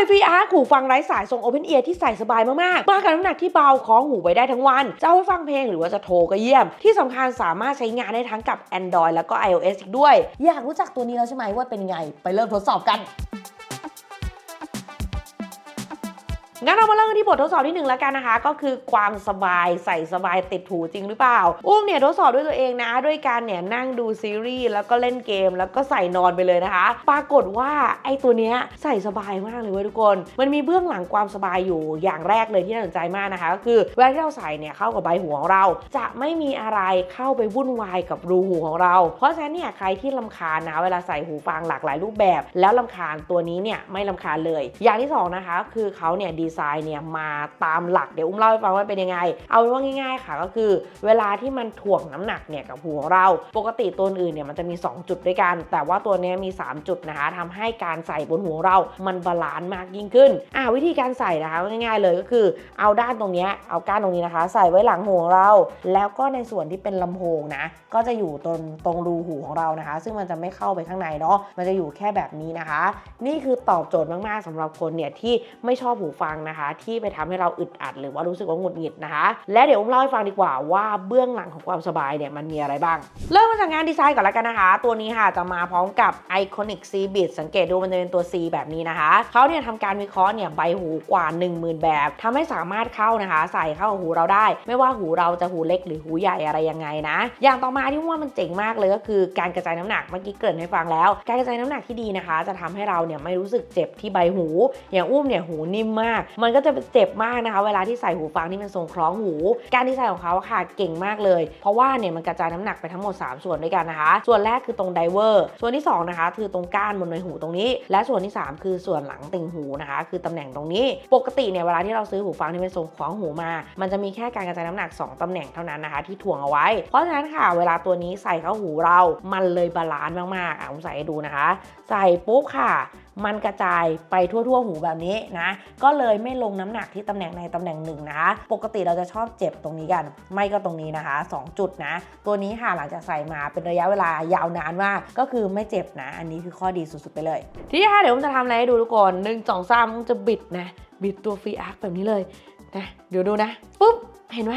ยฟรีอาร์หูฟังไร้สายทรง Open Ear ที่ใส่สบายมากๆ มากับน้ำหนักที่เบาคล้องหูไปได้ทั้งวัน จะเอาไว้ฟังเพลงหรือว่าจะโทรก็เยี่ยม ที่สำคัญสามารถใช้งานได้ทั้งกับ Android แล้วก็ iOS อีกด้วย อยากรู้จักตัวนี้แล้วใช่ไหมว่าเป็นไง ไปเริ่มทดสอบกัน งั้นเรามาเริ่มที่บททดสอบที่หนึ่งแล้วกันนะคะ ก็คือความสบายใส่สบายติดหูจริงหรือเปล่า อุ้มเนี่ยทดสอบด้วยตัวเองนะ ด้วยการเนี่ยนั่งดูซีรีส์แล้วก็เล่นเกม แล้วก็ใส่นอนไปเลยนะคะ ปรากฏว่าไอ้ตัวเนี้ยใส่สบายมากเลยเว้ยทุกคน มันมีเบื้องหลังความสบายอยู่อย่างแรกเลยที่น่าสนใจมากนะคะ ก็คือเวลาที่เราใส่เนี่ยเข้ากับใบหูของเรา จะไม่มีอะไรเข้าไปวุ่นวายกับรูหูของเรา เพราะฉะนั้นเนี่ยใครที่ลำคาญนะเวลาใส่หูฟังหลากหลายรูปแบบ แล้วลำคาญตัวนี้เนี่ยไม่ลำคาญเลย อย่างที่สองนะคะคือเขาเนี่ยดีไซน์เนี่ยมาตามหลักเดี๋ยวอุ้มเล่าให้ฟังว่าเป็นยังไง เอาเป็นว่าง่าย ๆ ค่ะก็คือ เวลาที่มันถ่วงน้ำหนักเนี่ยกับหูของเรา ปกติตัวอื่นเนี่ยมันจะมี 2 จุดด้วยกัน แต่ว่าตัวนี้มี 3 จุดนะคะทำให้การใส่บนหูของเรา มันบาลานซ์มากยิ่งขึ้นอ่าวิธีการใส่นะคะง่ายๆเลยก็คือเอาด้านตรงนี้เอาก้านตรงนี้นะคะ ใส่ไว้หลังหูของเรา แล้วก็ในส่วนที่เป็นลำโพงนะก็จะอยู่ตรงตรงรูหูของเรานะคะ ซึ่งมันจะไม่เข้าไปข้างในเนาะมันจะอยู่แค่แบบนี้นะคะ นี่คือตอบโจทย์มากๆสำหรับคนเนี่ยที่ไม่ชอบหูฟังนะคะ ที่ไปทำให้เราอึดอัด หรือว่ารู้สึกว่าหงุดหงิดนะคะ และเดี๋ยวผมเล่าให้ฟังดีกว่าว่าเบื้องหลังของความสบายเนี่ยมันมีอะไรบ้าง เริ่มมาจากงานดีไซน์ก่อนแล้วกันนะคะ ตัวนี้ค่ะจะมาพร้อมกับ Iconic C Beat สังเกตดูมันจะเป็นตัว C แบบนี้นะคะเขาเนี่ยทำการวิเคราะห์เนี่ยใบหูกว่า 10,000 แบบทำให้สามารถเข้านะคะ ใส่เข้าหูเราได้ ไม่ว่าหูเราจะหูเล็กหรือหูใหญ่อะไรยังไงนะ อย่างต่อมาที่ว่ามันเจ๋งมากเลยก็คือการกระจายน้ำหนักเมื่อกี้เกริ่นให้ฟังแล้ว การกระจายน้ำหนักที่ดีนะคะ จะทำให้เราเนี่ยไม่รู้สึกเจ็บที่ใบหู อย่างอุ้มเนี่ยหูนิ่มมากมันก็จะเจ็บมากนะคะ เวลาที่ใส่หูฟังที่มันทรงคล้องหู การดีไซน์ของเขาค่ะเก่งมากเลย เพราะว่าเนี่ยมันกระจายน้ำหนักไปทั้งหมด 3 ส่วนด้วยกันนะคะ ส่วนแรกคือตรงไดเวอร์ ส่วนที่สองนะคะ คือตรงก้านบนใบหูตรงนี้ และส่วนที่สามคือส่วนหลังติ่งหูนะคะ คือตำแหน่งตรงนี้ ปกติเนี่ยเวลาที่เราซื้อหูฟังที่เป็นทรงคล้องหูมา มันจะมีแค่การกระจายน้ำหนัก 2ตำแหน่งเท่านั้นนะคะ ที่ถ่วงเอาไว้ เพราะฉะนั้นค่ะ เวลาตัวนี้ใส่เข้าหูเรา มันเลยบาลานซ์มากๆอะผมใส่ให้ดูนะคะ ใส่ปุ๊บค่ะ มันกระจายไปทั่วๆ หูแบบนี้นะ ก็เลยไม่ลงน้ำหนักที่ตำแหน่งในตำแหน่งหนึ่งนะ ปกติเราจะชอบเจ็บตรงนี้กัน ไม่ก็ตรงนี้นะคะ 2 จุดนะ ตัวนี้ค่ะหลังจากใส่มาเป็นระยะเวลายาวนานมากก็คือไม่เจ็บนะ อันนี้คือข้อดีสุดๆไปเลย ทีนี้ค่ะเดี๋ยวผมจะทำอะไรให้ดูทุกคนหนึ่งสองสามผมจะบิดนะ บิดตัวฟรีอาร์คแบบนี้เลยนะเดี๋ยวดูนะปุ๊บเห็นไหม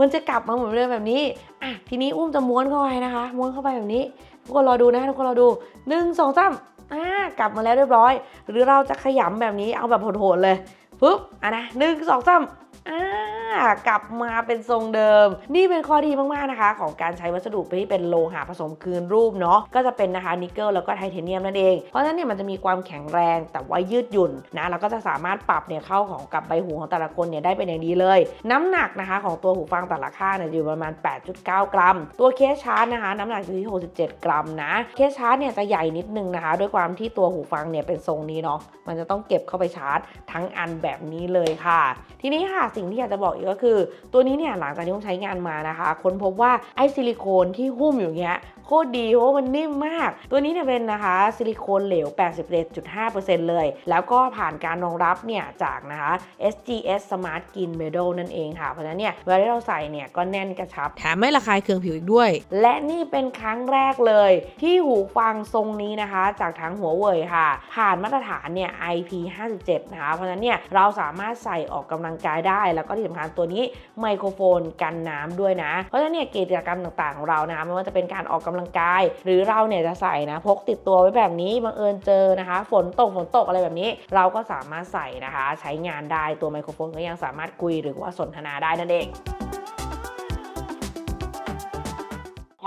มันจะกลับมาเหมือนเดิมแบบนี้ อะ ทีนี้อุ้มจะม้วนเข้าไปนะคะ ม้วนเข้าไปแบบนี้ ทุกคนรอดูนะ ทุกคนรอดูหนึ่งสองสาม อ่ากลับมาแล้วเรียบร้อย หรือเราจะขยำแบบนี้เอาแบบโหดๆเลยปุ๊บอะนะหนึ่งสองสามอ่า กลับมาเป็นทรงเดิม นี่เป็นข้อดีมากๆนะคะ ของการใช้วัสดุที่เป็นโลหะผสมคืนรูปเนาะก็จะเป็นนะคะนิกเกิลแล้วก็ไทเทเนียมนั่นเอง เพราะฉะนั้นเนี่ยมันจะมีความแข็งแรงแต่ว่ายืดหยุ่นนะแล้วก็จะสามารถปรับเนี่ยเข้าของกับใบหูของแต่ละคนเนี่ยได้เป็นอย่างดีเลย น้ำหนักนะคะของตัวหูฟังแต่ละข้างเนี่ยอยู่ประมาณ 8.9 กรัม ตัวเคสชาร์จนะคะ น้ำหนักอยู่ที่ 67 กรัมนะ เคสชาร์จเนี่ยจะใหญ่นิดนึงนะคะ ด้วยความที่ตัวหูฟังเนี่ยเป็นทรงนี้เนาะมันจะต้องเก็บเข้าไปชาร์จ ทั้งอันแบบนี้เลยค่ะ ทีนี้ค่ะสิ่งที่อยากจะบอกอีกก็คือ ตัวนี้เนี่ยหลังจากที่ผมใช้งานมานะคะ ค้นพบว่าไอ้ซิลิโคนที่หุ้มอยู่เงี้ยโคตรดีเพราะว่ามันนิ่มมาก ตัวนี้เนี่ยเป็นนะคะซิลิโคนเหลว87.5%เลย แล้วก็ผ่านการรองรับเนี่ยจากนะคะ SGS Smart Skin Metal นั่นเองค่ะ เพราะฉะนั้นเนี่ยเวลาที่เราใส่เนี่ยก็แน่นกระชับ แถมไม่ระคายเคืองผิวอีกด้วย และนี่เป็นครั้งแรกเลย ที่หูฟังทรงนี้นะคะ จากทางหัวเว่ยค่ะ ผ่านมาตรฐานเนี่ย IP57 นะคะ เพราะฉะนั้นเนี่ยเราสามารถใส่ออกกำลังกายได้ แล้วก็ที่สำคัญตัวนี้ไมโครโฟนกันน้ำด้วยนะ เพราะฉะนั้นเนี่ยกิจกรรมต่างๆของเรานะคะไม่ว่าจะเป็นการออกกำลังกาย หรือเราเนี่ยจะใส่นะพกติดตัวไว้แบบนี้บังเอิญเจอนะคะ ฝนตกฝนตกอะไรแบบนี้ เราก็สามารถใส่นะคะ ใช้งานได้ตัวไมโครโฟนก็ยังสามารถคุยหรือว่าสนทนาได้นั่นเอง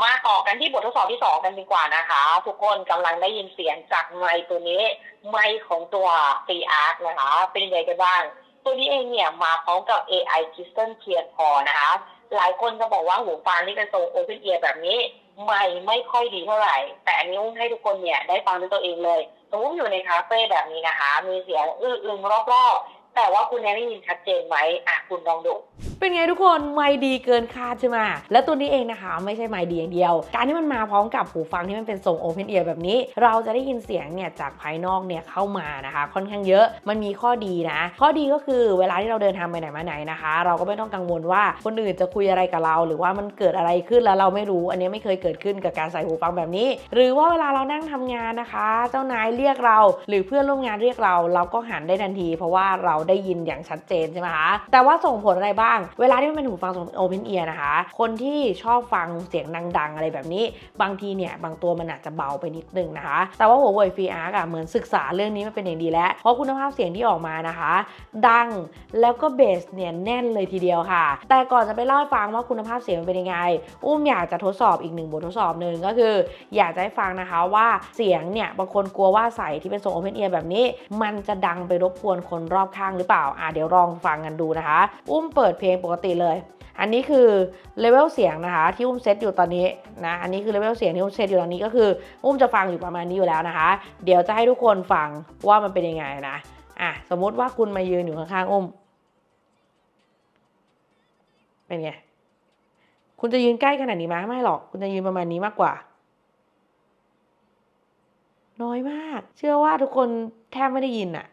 มาต่อกันที่บททดสอบที่ 2 กันดีกว่านะคะ ทุกคนกำลังได้ยินเสียงจากไมค์ตัวนี้ ไมค์ของตัว f r e e Arc นะคะ เป็นยังไงกันบ้าง ตัวนี้เองเนี่ยมาพร้อมกับ AI Crystal Clear Core นะคะ หลายคนจะบอกว่าหูฟังที่เป็นทรง Open Ear แบบนี้ไม่ไม่ค่อยดีเท่าไหร่ แต่อันนี้อุ้มให้ทุกคนเนี่ยได้ฟังด้วยตัวเองเลยสมมติอยู่ในคาเฟ่แบบนี้นะคะ มีเสียงอื้ออึงรอบๆแต่ว่าคุณแนนได้ยินชัดเจนไหมอะคุณลองดู เป็นไงทุกคนไม่ดีเกินคาดใช่ไหมและตัวนี้เองนะคะไม่ใช่ไม่ดีอย่างเดียว การที่มันมาพร้อมกับหูฟังที่มันเป็นทรง Open Ear แบบนี้ เราจะได้ยินเสียงเนี่ยจากภายนอกเนี่ยเข้ามานะคะ ค่อนข้างเยอะมันมีข้อดีนะ ข้อดีก็คือเวลาที่เราเดินทางไปไหนมาไหนนะคะ เราก็ไม่ต้องกังวลว่าคนอื่นจะคุยอะไรกับเรา หรือว่ามันเกิดอะไรขึ้นแล้วเราไม่รู้ อันนี้ไม่เคยเกิดขึ้นกับการใส่หูฟังแบบนี้ หรือว่าเวลาเรานั่งทำงานนะคะ เจ้านายเรียกเรา หรือเพื่อนร่วมงานเรียกเรา เราก็หันได้ทันที เพราะว่าเราได้ยินอย่างชัดเจนใช่ไหมคะแต่ว่าส่งผลอะไรบ้างเวลาที่มันเป็นหูฟังทรง Open Ear นะคะ คนที่ชอบฟังเสียงดังๆ อะไรแบบนี้ บางทีเนี่ย บางตัวมันอาจจะเบาไปนิดนึงนะคะ แต่ว่าหัวเว่ยฟรีอาร์กอะเหมือนศึกษาเรื่องนี้มาเป็นอย่างดีแล้ว เพราะคุณภาพเสียงที่ออกมานะคะ ดังแล้วก็เบสเนี่ยแน่นเลยทีเดียวค่ะ แต่ก่อนจะไปเล่าให้ฟังว่าคุณภาพเสียงมันเป็นยังไง อุ้มอยากจะทดสอบอีกหนึ่งบททดสอบหนึ่งก็คือ อยากจะให้ฟังนะคะว่าเสียงเนี่ยบางคนกลัวว่าใส่ที่เป็นทรง Open Ear แบบนี้ มันจะดังไปรบกวนคนรอบข้างหรือเปล่าอะเดี๋ยวลองฟังกันดูนะคะ อุ้มเปิดเพลงปกติเลย อันนี้คือเลเวลเสียงนะคะ ที่อุ้มเซตอยู่ตอนนี้นะอันนี้คือเลเวลเสียงที่อุ้มเซตอยู่ตอนนี้ก็คือ อุ้มจะฟังอยู่ประมาณนี้อยู่แล้วนะคะ เดี๋ยวจะให้ทุกคนฟังว่ามันเป็นยังไงนะอะสมมุติว่าคุณมายืนอยู่ข้างๆอุ้ม เป็นไงคุณจะยืนใกล้ขนาดนี้ไหมไม่หรอก คุณจะยืนประมาณนี้มากกว่า น้อยมาก เชื่อว่าทุกคนแทบไม่ได้ยินอะ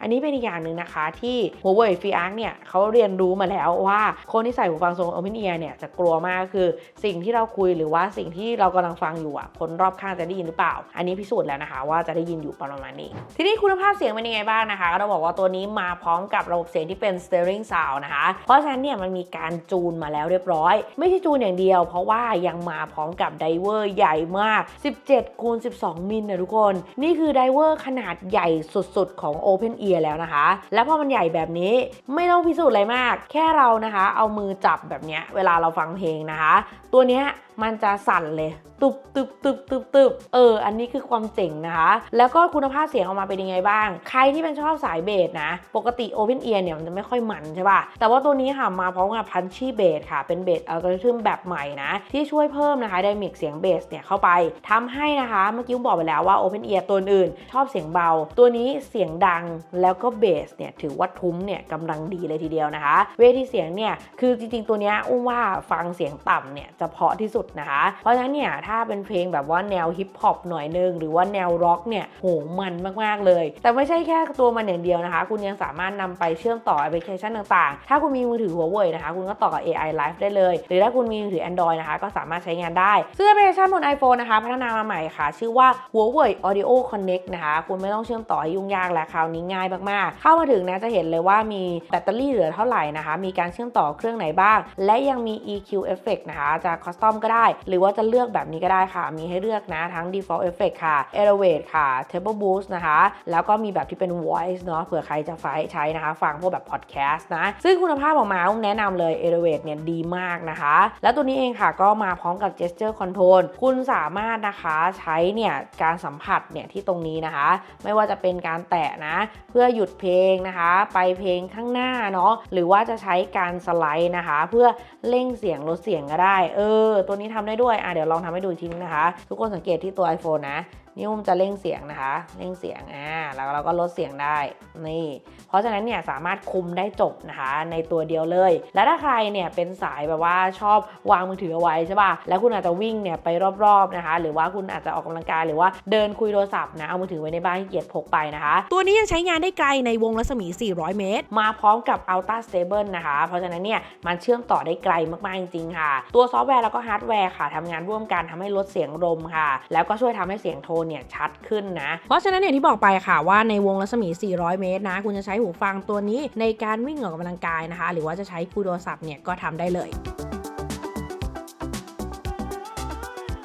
อันนี้เป็นอีกอย่างหนึ่งนะคะ ที่หัวเว่ยฟีอาร์เนี่ยเขาเรียนรู้มาแล้วว่า คนที่ใส่หูฟังทรง Open Ear เนี่ยจะกลัวมากคือสิ่งที่เราคุยหรือว่าสิ่งที่เรากำลังฟังอยู่อะคนรอบข้างจะได้ยินหรือเปล่า อันนี้พิสูจน์แล้วนะคะ ว่าจะได้ยินอยู่ประมาณนี้ ทีนี้คุณภาพเสียงเป็นยังไงบ้างนะคะก็ต้องบอกว่าตัวนี้มาพร้อมกับระบบเสียงที่เป็น Stereo Sound นะคะ เพราะฉะนั้นเนี่ยมันมีการจูนมาแล้วเรียบร้อย ไม่ใช่จูนอย่างเดียว เพราะว่ายังมาพร้อมกับไดเวอร์ใหญ่มาก 17คูณ12มิลนะทุกคน นี่คือไดเวอร์ขนาดใหญ่สุดๆของ Open Ear แล้วนะคะ แล้วพอมันใหญ่แบบนี้ไม่ต้องพิสูจน์อะไรมาก แค่เรานะคะ เอามือจับแบบเนี้ยเวลาเราฟังเพลงนะคะ ตัวเนี้ยมันจะสั่นเลยตุบตุบตุบตุบตุบเออ อันนี้คือความเจ๋งนะคะ แล้วก็คุณภาพเสียงออกมาเป็นยังไงบ้าง ใครที่เป็นชอบสายเบสนะ ปกติ Open Ear เนี่ยมันจะไม่ค่อยมันใช่ป่ะ แต่ว่าตัวนี้ค่ะมาพร้อมกับพันชี่เบสค่ะ เป็นเบสอัลกอริทึมแบบใหม่นะ ที่ช่วยเพิ่มนะคะไดมิกเสียงเบสเนี่ยเข้าไปทำให้นะคะ เมื่อกี้ผมบอกไปแล้วว่า Open Ear ตัวอื่น ชอบเสียงเบา ตัวนี้เสียงดังแล้วก็เบสเนี่ยถือว่าทุ้มเนี่ยกำลังดีเลยทีเดียวนะคะ เวทีเสียงเนี่ยคือจริงๆตัวเนี้ยอุ้มว่าฟังเสียงต่ำเนี่ยจะเพราะที่สุดนะคะ เพราะฉะนั้นเนี่ยถ้าเป็นเพลงแบบว่าแนวฮิปฮอปหน่อยนึงหรือว่าแนวร็อกเนี่ยโหมันมากๆเลย แต่ไม่ใช่แค่ตัวมันอย่างเดียวนะคะ คุณยังสามารถนำไปเชื่อมต่อแอปพลิเคชันต่างๆ ถ้าคุณมีมือถือหัวเว่ยนะคะ คุณก็ต่อกับ AI Live ได้เลย หรือถ้าคุณมีมือถือ Android นะคะ ก็สามารถใช้งานได้ ซึ่งแอปพลิเคชันบน iPhone นะคะ พัฒนามาใหม่ค่ะ ชื่อว่าหัวเว่ย Audio Connect นะคะ คุณไม่ต้องเชื่อมต่อให้ยุ่งยากแล้วคราวนี้ง่ายมากๆ เข้ามาถึงนะจะเห็นเลยว่ามีแบตเตอรี่เหลือเท่าไหร่นะคะ มีการเชื่อมต่อเครื่องไหนบ้าง และยังมี EQ Effect นะคะจะคอสตอมก็ได้ หรือว่าจะเลือกแบบนี้ก็ได้ค่ะ มีให้เลือกนะทั้ง Default Effect ค่ะ Elevate ค่ะ Table Boost นะคะ แล้วก็มีแบบที่เป็น Voice เนาะเผื่อใครจะไฟใช้นะคะ ฟังพวกแบบ Podcast นะ ซึ่งคุณภาพออกมาอุ้มแนะนำเลย Elevate เนี่ยดีมากนะคะ แล้วตัวนี้เองค่ะก็มาพร้อมกับ Gesture Control คุณสามารถนะคะใช้เนี่ยการสัมผัสเนี่ยที่ตรงนี้นะคะ ไม่ว่าจะเป็นการแตะนะพื่อหยุดเพลงนะคะ ไปเพลงข้างหน้าเนาะหรือว่าจะใช้การสไลด์นะคะ เพื่อเร่งเสียงลดเสียงก็ได้ เออ ตัวนี้ทำได้ด้วยอะเดี๋ยวลองทำให้ดูอีกทีนึงนะคะ ทุกคนสังเกตที่ตัว iPhone นะ นี่อุ้มจะเร่งเสียงนะคะ เร่งเสียงอ่าแล้วเราก็ลดเสียงได้นี่ เพราะฉะนั้นเนี่ยสามารถคุมได้จบนะคะ ในตัวเดียวเลย และถ้าใครเนี่ยเป็นสายแบบว่าชอบวางมือถือเอาไว้ใช่ป่ะแล้วคุณอาจจะวิ่งเนี่ยไปรอบๆนะคะ หรือว่าคุณอาจจะออกกำลังกายหรือว่าเดินคุยโทรศัพท์นะเอามือถือไว้ในบ้านที่เกียจพกไปนะคะ ตัวนี้ยังใช้งานได้ไกลในวงรัศมี 400 เมตร มาพร้อมกับ Ultra Stable นะคะ เพราะฉะนั้นเนี่ยมันเชื่อมต่อได้ไกลมากๆจริงๆค่ะ ตัวซอฟต์แวร์แล้วก็ฮาร์ดแวร์ค่ะทำงานร่วมกันทำให้ลดเสียงลมค่ะ แล้วก็ช่วยทำให้เสียงโทนเนี่ยชัดขึ้นนะ เพราะฉะนั้นอย่างที่บอกไปค่ะว่าในวงรัศมี 400 เมตรนะ คุณจะใช้หูฟังตัวนี้ในการวิ่งออกกำลังกายนะคะ หรือว่าจะใช้คุยโดศัพท์เนี่ยก็ทำได้เลย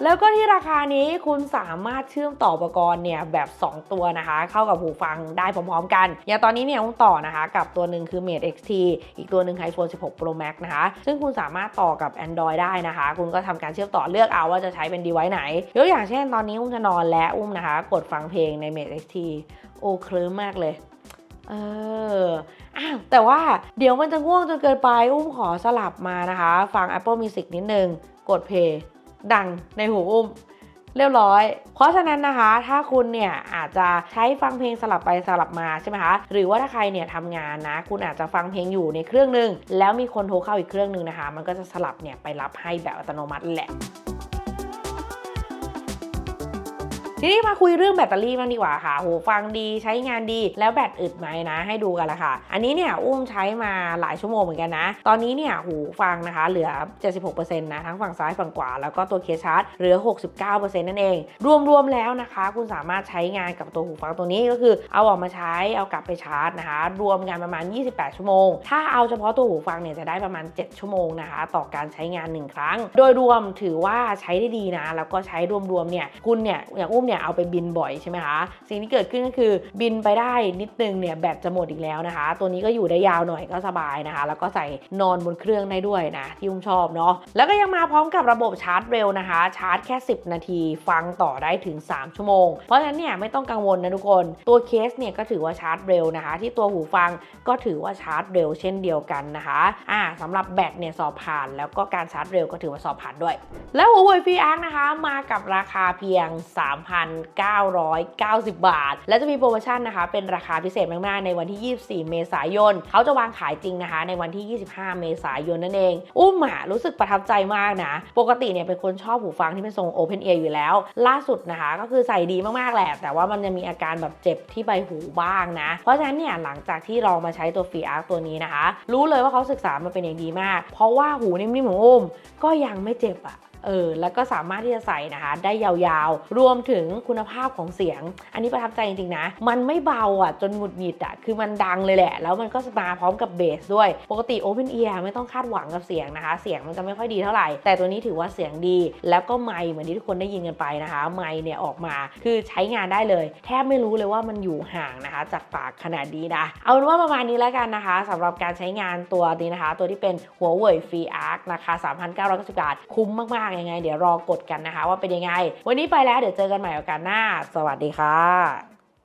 แล้วก็ที่ราคานี้คุณสามารถเชื่อมต่ออุปกรณ์เนี่ยแบบ 2 ตัวนะคะ เข้ากับหูฟังได้พร้อมๆกัน อย่างตอนนี้เนี่ยต้องต่อนะคะ กับตัวหนึ่งคือ Mate XT อีกตัวหนึ่ง iPhone 16 Pro Max นะคะ ซึ่งคุณสามารถต่อกับ Android ได้นะคะ คุณก็ทำการเชื่อมต่อเลือกเอาว่าจะใช้เป็น device ไหนยกอย่างเช่นตอนนี้อุ้มจะนอนและอุ้มนะคะ กดฟังเพลงใน Mate XT โอ้เคลิ้มมากเลยเอออ้าวแต่ว่าเดี๋ยวมันจะง่วงจนเกินไป อุ้มขอสลับมานะคะ ฟัง Apple Music นิดนึง กดเพลย์ ดังในหูอุ้มเรียบร้อย เพราะฉะนั้นนะคะ ถ้าคุณเนี่ยอาจจะใช้ฟังเพลงสลับไปสลับมาใช่ไหมคะ หรือว่าถ้าใครเนี่ยทำงานนะ คุณอาจจะฟังเพลงอยู่ในเครื่องหนึ่งแล้วมีคนโทรเข้าอีกเครื่องหนึ่งนะคะ มันก็จะสลับเนี่ยไปรับให้แบบอัตโนมัติแหละ ทีนี้มาคุยเรื่องแบตเตอรี่บ้างดีกว่าค่ะหูฟังดีใช้งานดีแล้วแบตอึดไหมนะ ให้ดูกันละค่ะ อันนี้เนี่ยอุ้มใช้มาหลายชั่วโมงเหมือนกันนะ ตอนนี้เนี่ยหูฟังนะคะ เหลือ 76%นะทั้งฝั่งซ้ายฝั่งขวาแล้วก็ตัวเคสชาร์จเหลือ 69%นั่นเอง รวมๆแล้วนะคะ คุณสามารถใช้งานกับตัวหูฟังตัวนี้ก็คือเอาออกมาใช้เอากลับไปชาร์จนะคะ รวมงานประมาณ 28 ชั่วโมง ถ้าเอาเฉพาะตัวหูฟังเนี่ยจะได้ประมาณ 7 ชั่วโมงนะคะ ต่อการใช้งาน 1 ครั้ง โดยรวมถือว่าใช้ได้ดีนะแล้วก็ใช้รวมๆเนี่ยคุณเนี่ยอย่างอุ้มเนี่ยเอาไปบินบ่อยใช่ไหมคะสิ่งที่เกิดขึ้นก็คือบินไปได้นิดนึงเนี่ยแบตจะหมดอีกแล้วนะคะ ตัวนี้ก็อยู่ได้ยาวหน่อยก็สบายนะคะ แล้วก็ใส่นอนบนเครื่องได้ด้วยนะที่อุ้มชอบเนาะแล้วก็ยังมาพร้อมกับระบบชาร์จเร็วนะคะ ชาร์จแค่ 10 นาที ฟังต่อได้ถึง 3 ชั่วโมง เพราะฉะนั้นเนี่ยไม่ต้องกังวลนะทุกคน ตัวเคสเนี่ยก็ถือว่าชาร์จเร็วนะคะ ที่ตัวหูฟังก็ถือว่าชาร์จเร็วเช่นเดียวกันนะคะอ่าสำหรับแบตเนี่ยสอบผ่าน แล้วก็การชาร์จเร็วก็ถือว่าสอบผ่านด้วย แล้วหัวเว่ยฟีอาร์นะคะ มากับราคาเพียง3,990 บาท และจะมีโปรโมชั่นนะคะ เป็นราคาพิเศษมาก ๆ ในวันที่ 24 เมษายน เขาจะวางขายจริงนะคะ ในวันที่ 25 เมษายนนั่นเอง อุ้มอะรู้สึกประทับใจมากนะ ปกติเนี่ยเป็นคนชอบหูฟังที่เป็นทรง Open Ear อยู่แล้ว ล่าสุดนะคะ ก็คือใส่ดีมาก ๆ แหละ แต่ว่ามันจะมีอาการแบบเจ็บที่ใบหูบ้างนะ เพราะฉะนั้นเนี่ยหลังจากที่ลองมาใช้ตัวฟีอาร์ตัวนี้นะคะ รู้เลยว่าเขาศึกษามาเป็นอย่างดีมาก เพราะว่าหูนิ่มๆของอุ้มก็ยังไม่เจ็บอะ เออแล้วก็สามารถที่จะใส่นะคะ ได้ยาวๆ รวมถึงคุณภาพของเสียง อันนี้ประทับใจจริงๆนะ มันไม่เบาอะจนหงุดหงิดอะคือมันดังเลยแหละ แล้วมันก็มาพร้อมกับเบสด้วย ปกติ Open Ear ไม่ต้องคาดหวังกับเสียงนะคะ เสียงมันจะไม่ค่อยดีเท่าไหร่ แต่ตัวนี้ถือว่าเสียงดี แล้วก็ไมค์เหมือนที่ทุกคนได้ยินกันไปนะคะ ไมค์เนี่ยออกมาคือใช้งานได้เลย แทบไม่รู้เลยว่ามันอยู่ห่างนะคะ จากปากขนาดนี้นะเอาเป็นว่าประมาณนี้แล้วกันนะคะสำหรับการใช้งานตัวนี้นะคะ ตัวที่เป็นหัวเว่ยฟรีอาร์คราคา3,990บาทคุ้มมากๆยังไง เดี๋ยวรอกดกันนะคะ ว่าเป็นยังไง วันนี้ไปแล้วเดี๋ยวเจอกันใหม่โอกาสหน้า สวัสดีค่ะ